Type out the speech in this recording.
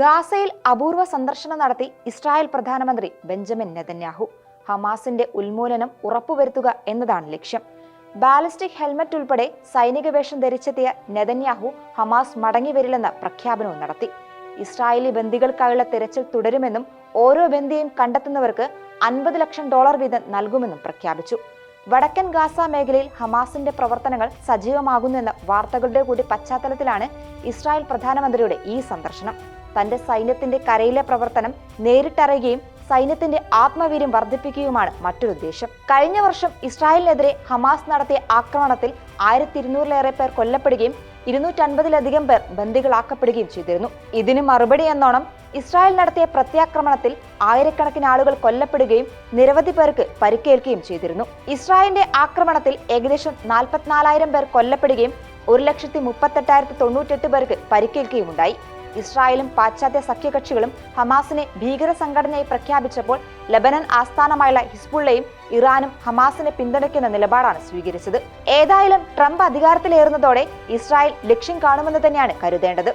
ഗാസയിൽ അപൂർവ സന്ദർശനം നടത്തി ഇസ്രായേൽ പ്രധാനമന്ത്രി ബെഞ്ചമിൻ നെതന്യാഹു. ഹമാസിന്റെ ഉന്മൂലനം ഉറപ്പുവരുത്തുക എന്നതാണ് ലക്ഷ്യം. ബാലിസ്റ്റിക് ഹെൽമറ്റ് ഉൾപ്പെടെ സൈനിക വേഷം ധരിച്ചെത്തിയ നെതന്യാഹു ഹമാസ് മടങ്ങിവരില്ലെന്ന പ്രഖ്യാപനവും നടത്തി. ഇസ്രായേലി ബന്ദികൾക്കായുള്ള തിരച്ചിൽ തുടരുമെന്നും ഓരോ ബന്ദിയെയും കണ്ടെത്തുന്നവർക്ക് അൻപത് ലക്ഷം ഡോളർ വീതം നൽകുമെന്നും പ്രഖ്യാപിച്ചു. വടക്കൻ ഗാസ മേഖലയിൽ ഹമാസിന്റെ പ്രവർത്തനങ്ങൾ സജീവമാകുന്നുവെന്ന വാർത്തകളുടെ കൂടി പശ്ചാത്തലത്തിലാണ് ഇസ്രായേൽ പ്രധാനമന്ത്രിയുടെ ഈ സന്ദർശനം. തന്റെ സൈന്യത്തിന്റെ കരയിലെ പ്രവർത്തനം നേരിട്ടറിയുകയും സൈന്യത്തിന്റെ ആത്മവീര്യം വർദ്ധിപ്പിക്കുകയുമാണ് മറ്റൊരു ഉദ്ദേശം. കഴിഞ്ഞ വർഷം ഇസ്രായേലിനെതിരെ ഹമാസ് നടത്തിയ ആക്രമണത്തിൽ ആയിരത്തി ഇരുന്നൂറിലേറെ പേർ കൊല്ലപ്പെടുകയും ഇരുന്നൂറ്റൻപതിലധികം പേർ ബന്ദികളാക്കപ്പെടുകയും ചെയ്തിരുന്നു. ഇതിന് മറുപടി എന്നോണം ഇസ്രായേൽ നടത്തിയ പ്രത്യാക്രമണത്തിൽ ആയിരക്കണക്കിന് ആളുകൾ കൊല്ലപ്പെടുകയും നിരവധി പേർക്ക് പരിക്കേൽക്കുകയും ചെയ്തിരുന്നു. ഇസ്രായേലിന്റെ ആക്രമണത്തിൽ ഏകദേശം നാൽപ്പത്തിനാലായിരം പേർ കൊല്ലപ്പെടുകയും ഒരു ലക്ഷത്തി മുപ്പത്തെട്ടായിരത്തി തൊണ്ണൂറ്റെട്ട് പേർക്ക് പരിക്കേൽക്കുകയുമുണ്ടായി. ഇസ്രായേലും പാശ്ചാത്യ സഖ്യകക്ഷികളും ഹമാസിനെ ഭീകര സംഘടനയായി പ്രഖ്യാപിച്ചപ്പോൾ ലബനൻ ആസ്ഥാനമായുള്ള ഹിസ്ബുള്ളയും ഇറാനും ഹമാസിനെ പിന്തുണയ്ക്കുന്ന നിലപാടാണ് സ്വീകരിച്ചത്. ഏതായാലും ട്രംപ് അധികാരത്തിലേറുന്നതോടെ ഇസ്രായേൽ ലക്ഷ്യം കാണുമെന്ന് തന്നെയാണ് കരുതേണ്ടത്.